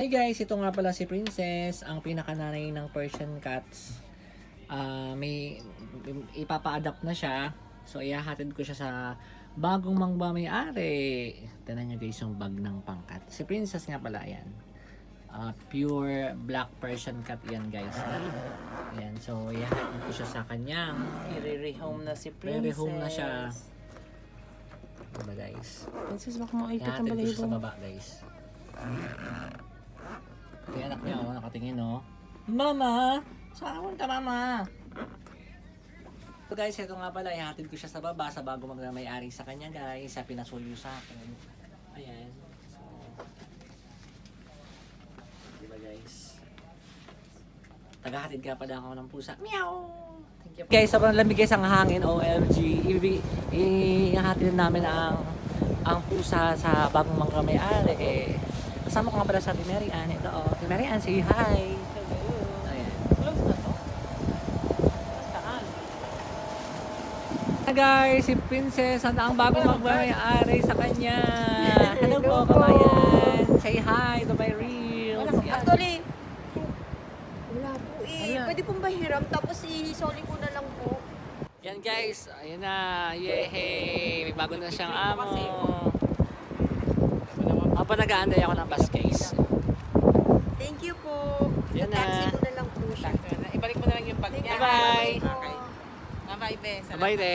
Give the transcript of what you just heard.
Hey guys, ito nga pala si Princess, ang pinakananay ng Persian cats. Ah, may ipapa-adapt na siya. So ihahatid ko siya sa bagong mangmamayari. Tignan niyo guys yung bag ng pangkat. Si Princess nga pala yan. Ah, pure black Persian cat yan guys. Ayan, so ihahatid ko siya sa kanyang. I-re-home na si Princess. Re-rehome na siya. Diba guys? Princess, baka maipit ang Ihahatid ko siya sa baba, guys. Kaya anak niya, oh, nakatingin, oh. Mama! Saan ka mama? So guys, ito nga pala, ihatid ko siya sa baba sa bago magmay-ari sa kanya, guys. Sa pinasuyo sa akin. Ayan. So, diba guys? Tagahatid ka pala ako ng pusa. Meow! Thank you. Guys, sobrang lamig guys ang hangin, OMG. Ihatid namin ang ang pusa sa bagong mga may-ari. Eh, kasama ko nga pala sa Timeri Ann. Ito, oh. Timeri Ann, say hi. Ayan. Close na to. Saan? Hi guys, si Princess at ang bagong magmamay-ari sa kanya. Hello po, kamayan. Say hi to my reels. Actually, wala po eh. Wala. Pwede pong bahiram tapos i-sorry ko na lang po. Yan guys, ayun na. Yehey! May bago na siyang amo. Apa nag-aanday ako ng bus case. Thank you po. Yan na. Taxi ko na lang po siya. Ibalik mo na lang yung bag niya. Bye-bye. Okay. Bye-bye, be. Salamat. Bye, te.